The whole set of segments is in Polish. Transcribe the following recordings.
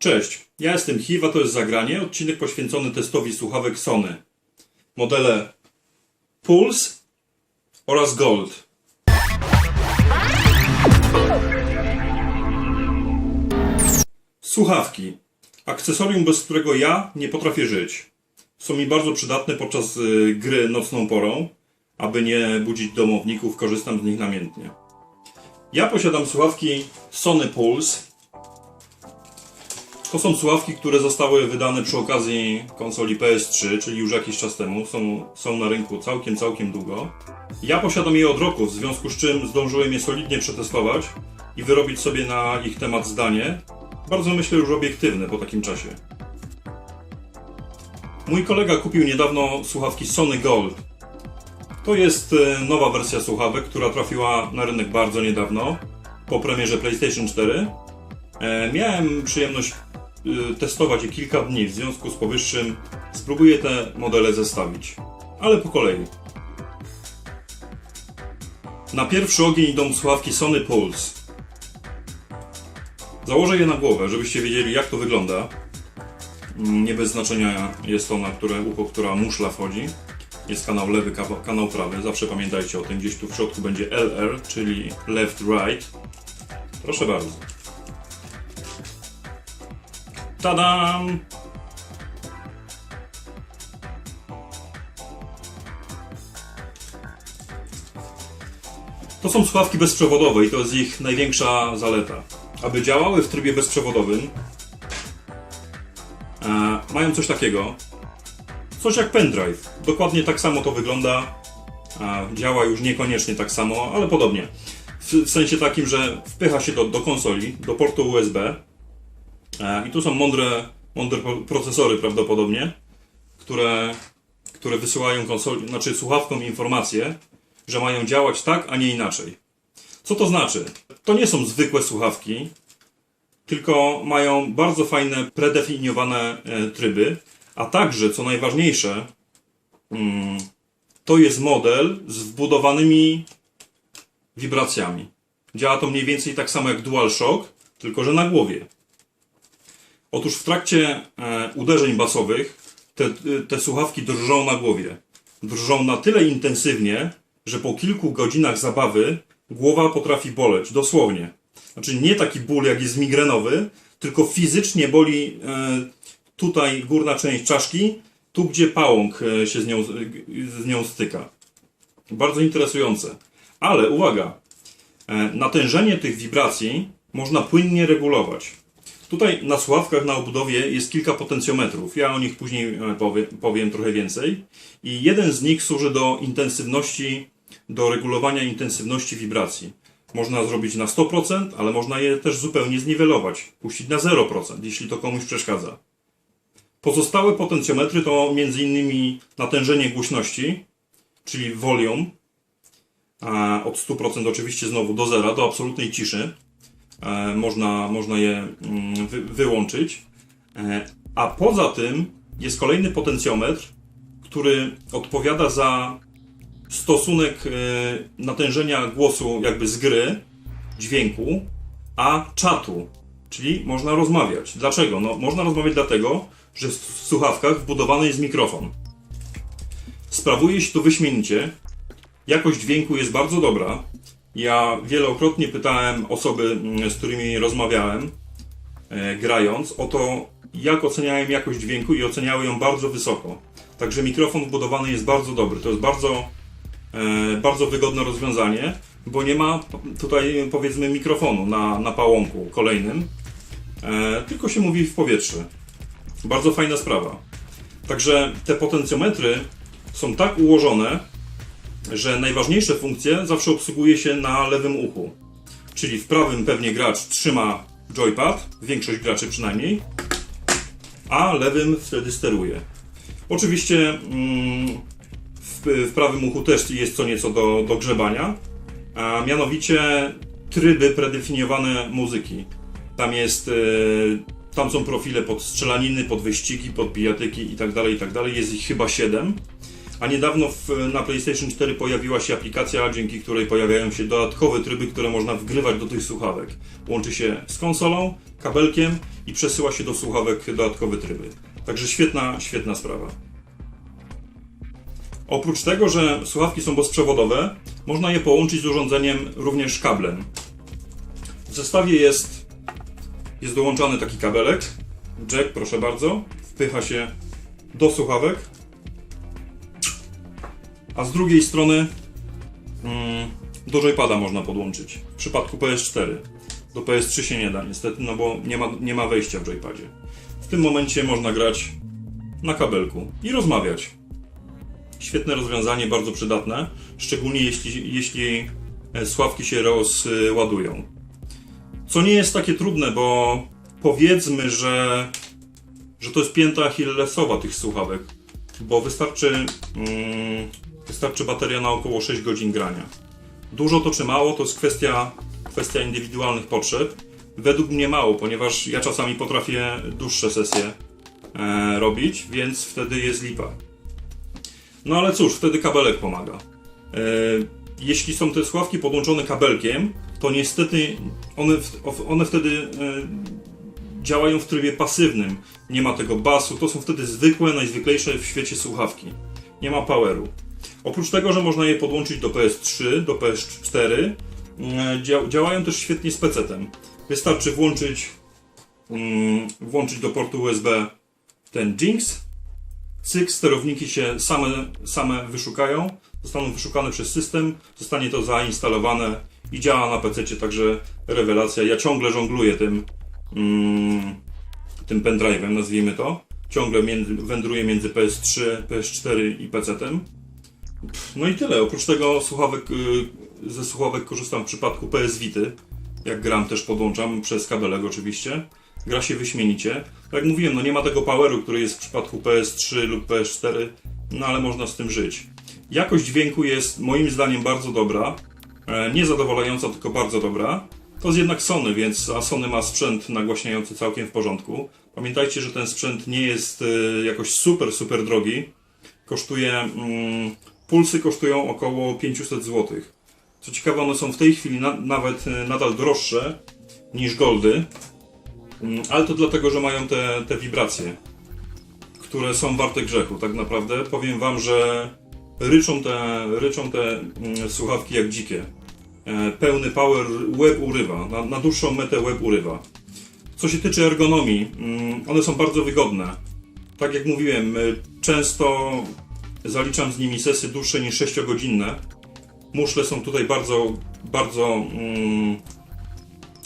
Cześć, ja jestem HIV, a to jest Zagranie, odcinek poświęcony testowi słuchawek Sony. Modele Pulse oraz Gold. Słuchawki. Akcesorium, bez którego ja nie potrafię żyć. Są mi bardzo przydatne podczas y, gry nocną porą. Aby nie budzić domowników, korzystam z nich namiętnie. Ja posiadam słuchawki Sony Pulse. To są słuchawki, które zostały wydane przy okazji konsoli PS3, czyli już jakiś czas temu. Są, są na rynku całkiem, całkiem długo. Ja posiadam je od roku, w związku z czym zdążyłem je solidnie przetestować i wyrobić sobie na ich temat zdanie. Bardzo myślę już obiektywne po takim czasie. Mój kolega kupił niedawno słuchawki Sony Gold. To jest e, nowa wersja słuchawek, która trafiła na rynek bardzo niedawno, po premierze PlayStation 4. E, Miałem przyjemność testować je kilka dni, w związku z powyższym spróbuję te modele zestawić. Ale po kolei. Na pierwszy ogień idą słuchawki Sony Pulse. Założę je na głowę, żebyście wiedzieli jak to wygląda. Mm, Nie bez znaczenia jest to na które ucho, która muszla wchodzi. Jest kanał lewy, kanał prawy. Zawsze pamiętajcie o tym. Gdzieś tu w środku będzie LR, czyli left right. Proszę bardzo. Tadam! To są słuchawki bezprzewodowe i to jest ich największa zaleta. Aby działały w trybie bezprzewodowym, e, mają coś takiego. Coś jak pendrive. Dokładnie tak samo to wygląda. E, działa już niekoniecznie tak samo, ale podobnie. W, w sensie takim, że wpycha się do, do konsoli, do portu USB i tu są mądre, mądre pro- procesory prawdopodobnie, które, które wysyłają konsoli, znaczy słuchawkom informacje, że mają działać tak, a nie inaczej. Co to znaczy? To nie są zwykłe słuchawki, tylko mają bardzo fajne, predefiniowane e, tryby, a także, co najważniejsze, mm, to jest model z wbudowanymi wibracjami. Działa to mniej więcej tak samo jak DualShock, tylko że na głowie. Otóż w trakcie e, uderzeń basowych te, te słuchawki drżą na głowie. Drżą na tyle intensywnie, że po kilku godzinach zabawy głowa potrafi boleć, dosłownie. Znaczy nie taki ból jak jest migrenowy, tylko fizycznie boli e, tutaj górna część czaszki, tu gdzie pałąk e, się z nią, z nią styka. Bardzo interesujące. Ale uwaga, natężenie tych wibracji można płynnie regulować. Tutaj na słuchawkach na obudowie jest kilka potencjometrów. Ja o nich później e, powie, powiem trochę więcej. I jeden z nich służy do intensywności, do regulowania intensywności wibracji. Można zrobić na 100%, ale można je też zupełnie zniwelować, puścić na 0%, jeśli to komuś przeszkadza. Pozostałe potencjometry to m.in. natężenie głośności, czyli volume, od 100% oczywiście znowu do zera, do absolutnej ciszy. E, można, można je mm, wy, wyłączyć. E, a poza tym jest kolejny potencjometr, który odpowiada za stosunek e, natężenia głosu jakby z gry, dźwięku, a czatu, czyli można rozmawiać. Dlaczego? No, można rozmawiać dlatego, że w słuchawkach wbudowany jest mikrofon. Sprawuje się to wyśmienicie. Jakość dźwięku jest bardzo dobra. Ja wielokrotnie pytałem osoby, mm, z którymi rozmawiałem, e, grając, o to, jak oceniają jakość dźwięku i oceniały ją bardzo wysoko. Także mikrofon wbudowany jest bardzo dobry. To jest bardzo, e, bardzo wygodne rozwiązanie, bo nie ma tutaj powiedzmy mikrofonu na, na pałąku kolejnym, e, tylko się mówi w powietrze. Bardzo fajna sprawa. Także te potencjometry są tak ułożone, że najważniejsze funkcje zawsze obsługuje się na lewym uchu. Czyli w prawym pewnie gracz trzyma joypad, większość graczy przynajmniej, a lewym wtedy steruje. Oczywiście mm, w, prawym uchu też jest co nieco do, do grzebania, a mianowicie tryby predefiniowane muzyki. Tam jest, e, tam są profile pod strzelaniny, pod wyścigi, pod bijatyki itd., itd. Jest ich chyba 7. A niedawno w, na PlayStation 4 pojawiła się aplikacja, dzięki której pojawiają się dodatkowe tryby, które można wgrywać do tych słuchawek. Łączy się z konsolą, kabelkiem i przesyła się do słuchawek dodatkowe tryby. Także świetna, świetna sprawa. Oprócz tego, że słuchawki są bezprzewodowe, można je połączyć z urządzeniem również kablem. W zestawie jest, jest dołączany taki kabelek, jack, proszę bardzo, wpycha się do słuchawek, a z drugiej strony mm, do joypada można podłączyć. W przypadku PS4. Do PS3 się nie da niestety, no bo nie ma, nie ma wejścia w joypadzie. W tym momencie można grać na kabelku i rozmawiać. Świetne rozwiązanie, bardzo przydatne, szczególnie jeśli, jeśli e, sławki się rozładują. Co nie jest takie trudne, bo powiedzmy, że, że to jest pięta achillesowa tych słuchawek, bo wystarczy, mm, wystarczy bateria na około 6 godzin grania. Dużo to czy mało, to jest kwestia, kwestia indywidualnych potrzeb. Według mnie mało, ponieważ ja czasami potrafię dłuższe sesje e, robić, więc wtedy jest lipa. No ale cóż, wtedy kabelek pomaga. E, jeśli są te słuchawki podłączone kabelkiem, to niestety one, one wtedy e, działają w trybie pasywnym. Nie ma tego basu, to są wtedy zwykłe, najzwyklejsze w świecie słuchawki. Nie ma poweru. Oprócz tego, że można je podłączyć do PS3, do PS4, mm, dzia- działają też świetnie z PC-tem. Wystarczy włączyć, mm, włączyć do portu USB ten Jinx, cyk, sterowniki się same, same wyszukają, zostaną wyszukane przez system, zostanie to zainstalowane i działa na PC, także rewelacja. Ja ciągle żongluję tym, tym pendrive'em, nazwijmy to. Ciągle między, wędruję między PS3, PS4 i PC-tem. No i tyle. Oprócz tego słuchawek, y, ze słuchawek korzystam w przypadku PS Vity. Jak gram też podłączam przez kabelek oczywiście. Gra się wyśmienicie. Tak jak mówiłem, no nie ma tego poweru, który jest w przypadku PS3 lub PS4, no ale można z tym żyć. Jakość dźwięku jest moim zdaniem bardzo dobra. E, Nie zadowalająca, tylko bardzo dobra. To jest jednak Sony, więc a Sony ma sprzęt nagłaśniający całkiem w porządku. Pamiętajcie, że ten sprzęt nie jest e, jakoś super, super drogi. Kosztuje, mm, pulsy kosztują około 500 zł. Co ciekawe, one są w tej chwili na, nawet e, nadal droższe niż Goldy. Mm, Ale to dlatego, że mają te, te wibracje, które są warte grzechu, tak naprawdę. Powiem wam, że ryczą te, ryczą te mm, słuchawki jak dzikie. E, Pełny power łeb urywa, na, na dłuższą metę łeb urywa. Co się tyczy ergonomii, mm, one są bardzo wygodne. Tak jak mówiłem, y, często zaliczam z nimi sesje dłuższe niż 6-godzinne. Muszle są tutaj bardzo, bardzo mm,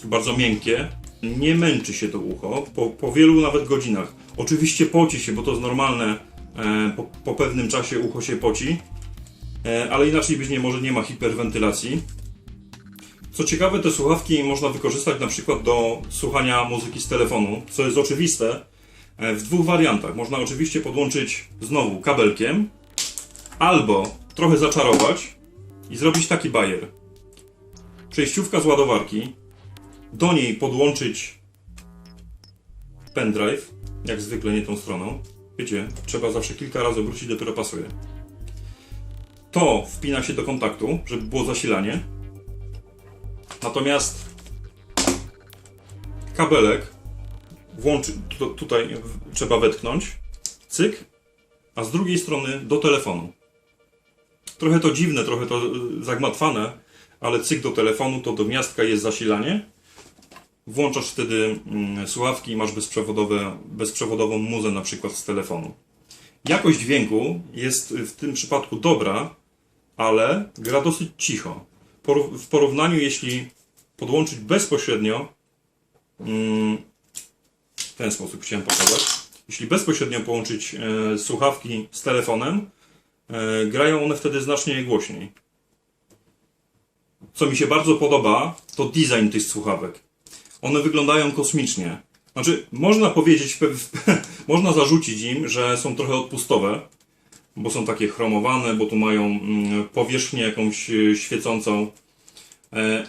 bardzo miękkie. Nie męczy się to ucho po, po wielu nawet godzinach. Oczywiście poci się, bo to jest normalne. E, po, po pewnym czasie ucho się poci, e, ale inaczej być nie może, nie ma hiperwentylacji. Co ciekawe, te słuchawki można wykorzystać na przykład do słuchania muzyki z telefonu, co jest oczywiste, e, w dwóch wariantach. Można oczywiście podłączyć znowu kabelkiem, albo trochę zaczarować i zrobić taki bajer. Przejściówka z ładowarki, do niej podłączyć pendrive, jak zwykle nie tą stroną. Wiecie, trzeba zawsze kilka razy obrócić, dopiero pasuje. To wpina się do kontaktu, żeby było zasilanie. Natomiast kabelek włączy, tu, tutaj trzeba wetknąć, cyk, a z drugiej strony do telefonu. Trochę to dziwne, trochę to y, zagmatwane, ale cyk do telefonu, to do gniazdka jest zasilanie. Włączasz wtedy mm, słuchawki i masz bezprzewodowe, bezprzewodową muzę na przykład z telefonu. Jakość dźwięku jest w tym przypadku dobra, ale gra dosyć cicho. W porównaniu, jeśli podłączyć bezpośrednio, mm, w ten sposób chciałem pokazać, jeśli bezpośrednio połączyć e, słuchawki z telefonem, e, grają one wtedy znacznie głośniej. Co mi się bardzo podoba, to design tych słuchawek. One wyglądają kosmicznie. Znaczy, można powiedzieć, można zarzucić im, że są trochę odpustowe, bo są takie chromowane, bo tu mają mm, powierzchnię jakąś e, świecącą. E,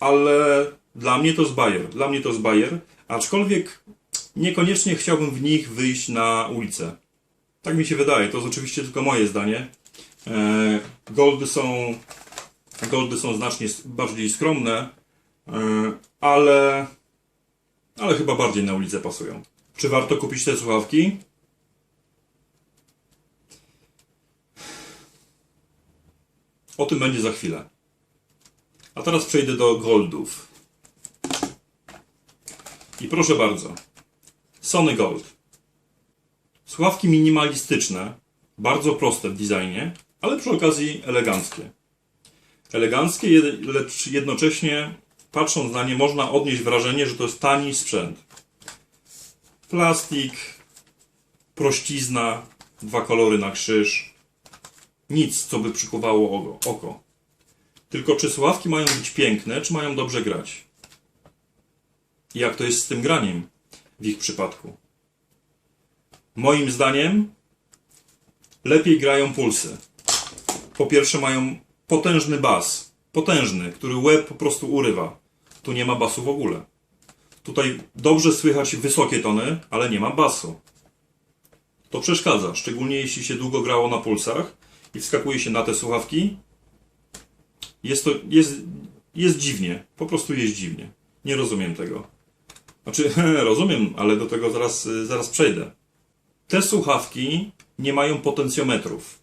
ale dla mnie to jest bajer. Dla mnie to jest bajer, aczkolwiek niekoniecznie chciałbym w nich wyjść na ulicę. Tak mi się wydaje, to jest oczywiście tylko moje zdanie. E, goldy są goldy są znacznie bardziej skromne, e, ale ale chyba bardziej na ulicę pasują. Czy warto kupić te słuchawki? O tym będzie za chwilę. A teraz przejdę do goldów. I proszę bardzo. Sony Gold. Słuchawki minimalistyczne, bardzo proste w designie, ale przy okazji eleganckie. Eleganckie, lecz jednocześnie patrząc na nie można odnieść wrażenie, że to jest tani sprzęt. Plastik, prościzna, dwa kolory na krzyż. Nic, co by przykuwało oko. Tylko czy słuchawki mają być piękne, czy mają dobrze grać? I jak to jest z tym graniem w ich przypadku? Moim zdaniem lepiej grają pulsy. Po pierwsze mają potężny bas. Potężny, który łeb po prostu urywa. Tu nie ma basu w ogóle. Tutaj dobrze słychać wysokie tony, ale nie ma basu. To przeszkadza, szczególnie jeśli się długo grało na pulsach i wskakuje się na te słuchawki. Jest to, jest, jest dziwnie. Po prostu jest dziwnie. Nie rozumiem tego. Znaczy, rozumiem, ale do tego zaraz, zaraz przejdę. Te słuchawki nie mają potencjometrów,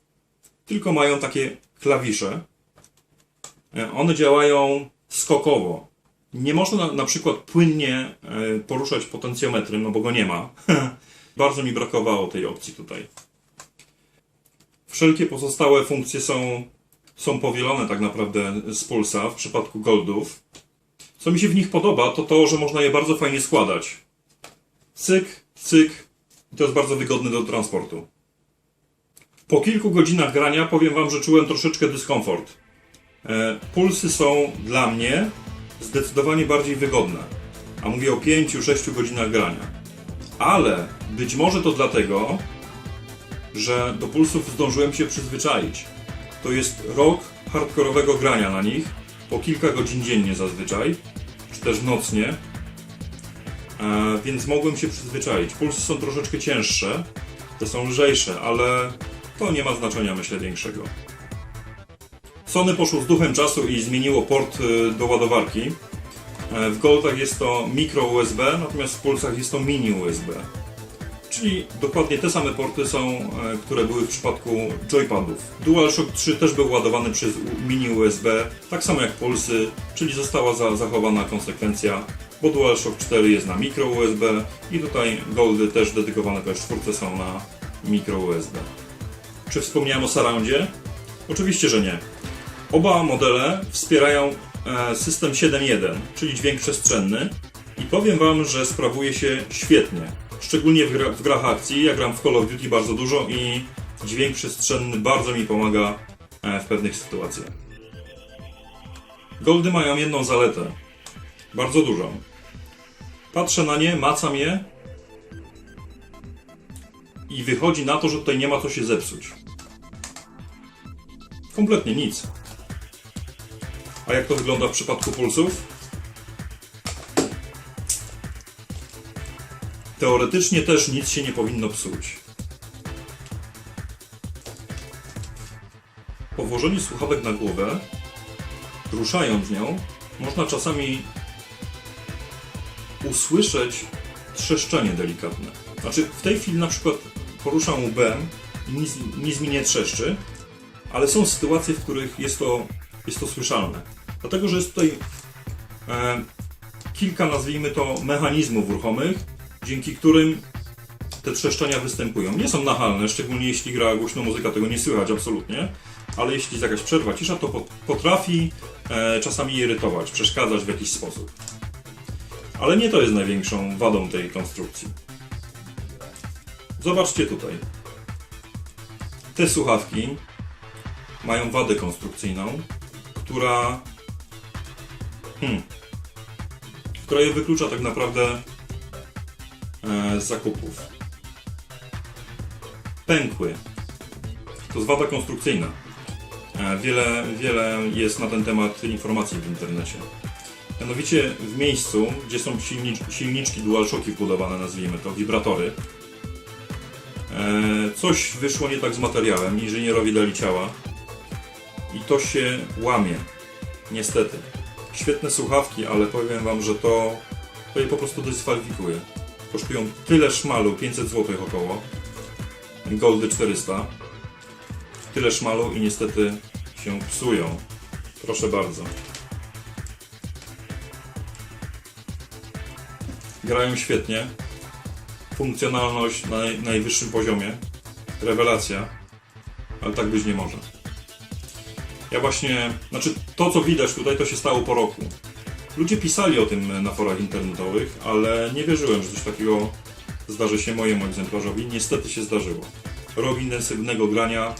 tylko mają takie klawisze. E, One działają skokowo. Nie można na, na przykład płynnie e, poruszać potencjometrem, no bo go nie ma. Bardzo mi brakowało tej opcji tutaj. Wszelkie pozostałe funkcje są, są powielone tak naprawdę z pulsa w przypadku goldów. Co mi się w nich podoba, to to, że można je bardzo fajnie składać. Cyk, cyk. I to jest bardzo wygodne do transportu. Po kilku godzinach grania powiem Wam, że czułem troszeczkę dyskomfort. E, pulsy są dla mnie zdecydowanie bardziej wygodne. A mówię o 5-6 godzinach grania. Ale być może to dlatego, że do pulsów zdążyłem się przyzwyczaić. To jest rok hardkorowego grania na nich, po kilka godzin dziennie zazwyczaj, czy też nocnie, e, więc mogłem się przyzwyczaić. Pulsy są troszeczkę cięższe, te są lżejsze, ale to nie ma znaczenia, myślę, większego. Sony poszło z duchem czasu i zmieniło port y, do ładowarki. E, W Goldach jest to micro USB, natomiast w Pulsach jest to mini USB. Czyli dokładnie te same porty są, e, które były w przypadku joypadów. DualShock 3 też był ładowany przez mini USB, tak samo jak Pulsy, czyli została za, zachowana konsekwencja, bo DualShock 4 jest na micro USB i tutaj Goldy też dedykowane PS4 są na micro USB. Czy wspomniałem o surroundzie? Oczywiście, że nie. Oba modele wspierają e, system 7.1, czyli dźwięk przestrzenny i powiem Wam, że sprawuje się świetnie. Szczególnie w, gra, w grach akcji. Ja gram w Call of Duty bardzo dużo i dźwięk przestrzenny bardzo mi pomaga e, w pewnych sytuacjach. Goldy mają jedną zaletę. Bardzo dużą. Patrzę na nie, macam je i wychodzi na to, że tutaj nie ma co się zepsuć. Kompletnie nic. A jak to wygląda w przypadku pulsów? Teoretycznie też nic się nie powinno psuć. Po włożeniu słuchawek na głowę, ruszając nią, można czasami usłyszeć trzeszczenie delikatne. Znaczy, w tej chwili na przykład poruszam łbem i nic, nic mi nie trzeszczy, ale są sytuacje, w których jest to, jest to słyszalne. Dlatego, że jest tutaj e, kilka, nazwijmy to, mechanizmów ruchomych, dzięki którym te trzeszczenia występują. Nie są nachalne, szczególnie jeśli gra głośno muzyka, tego nie słychać absolutnie, ale jeśli jest jakaś przerwa, cisza, to pot- potrafi e, czasami irytować, przeszkadzać w jakiś sposób. Ale nie to jest największą wadą tej konstrukcji. Zobaczcie tutaj. Te słuchawki mają wadę konstrukcyjną, która. Hmm, która je wyklucza tak naprawdę zakupów. Pękły. To jest wada konstrukcyjna. E, wiele, wiele jest na ten temat informacji w internecie. Mianowicie w miejscu, gdzie są silnicz, silniczki DualShocki wbudowane, nazwijmy to, wibratory, E, coś wyszło nie tak z materiałem, inżynierowi dali ciała i to się łamie. Niestety. Świetne słuchawki, ale powiem wam, że to, to je po prostu dyskwalifikuje. Kosztują tyle szmalu, 500 zł około. Goldy 400. Tyle szmalu i niestety się psują. Proszę bardzo. Grają świetnie. Funkcjonalność na naj- najwyższym poziomie. Rewelacja. Ale tak być nie może. Ja właśnie, znaczy to co widać tutaj, to się stało po roku. Ludzie pisali o tym na forach internetowych, ale nie wierzyłem, że coś takiego zdarzy się mojemu egzemplarzowi. Niestety się zdarzyło. Rok intensywnego grania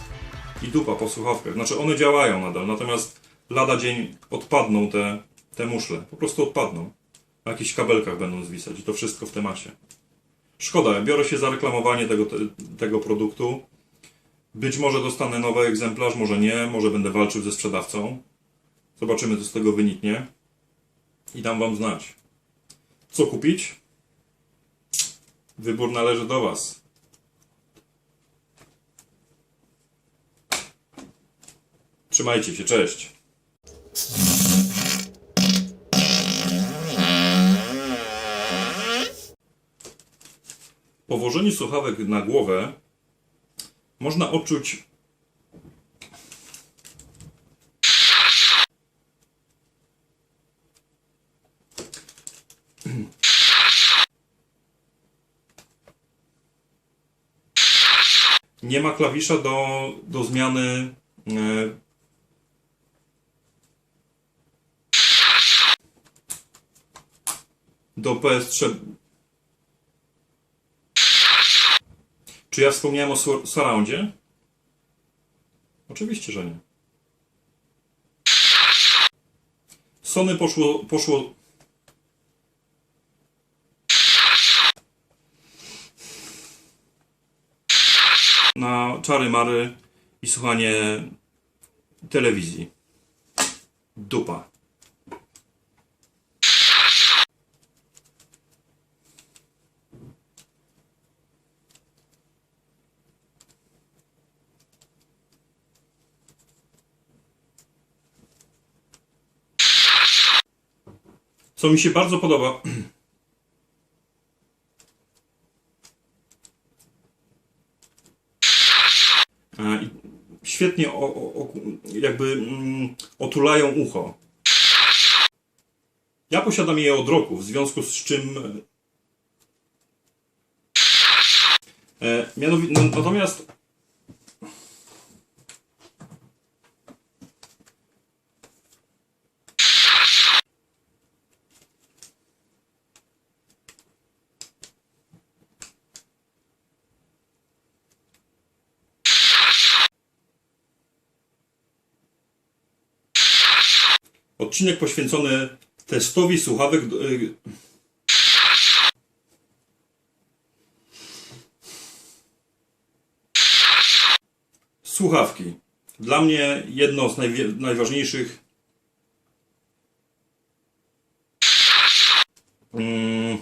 i dupa po słuchawkach. Znaczy one działają nadal, natomiast lada dzień odpadną te, te muszle. Po prostu odpadną. Na jakichś kabelkach będą zwisać i to wszystko w temacie. Szkoda, biorę się za reklamowanie tego, te, tego produktu. Być może dostanę nowy egzemplarz, może nie, może będę walczył ze sprzedawcą. Zobaczymy, co z tego wyniknie. I dam Wam znać. Co kupić? Wybór należy do Was. Trzymajcie się, cześć. Po włożeniu słuchawek na głowę można odczuć nie ma klawisza do, do zmiany e, do PS3 Czy ja wspomniałem o sur- surroundzie? Oczywiście, że nie. Sony poszło, poszło na czary mary i słuchanie telewizji. Dupa. Co mi się bardzo podoba. E, i Świetnie o, o, jakby mm, otulają ucho. Ja posiadam je od roku, w związku z czym. E, mianowi- no, natomiast odcinek poświęcony testowi słuchawek. y, Słuchawki. Dla mnie jedno z najważniejszych. Mm,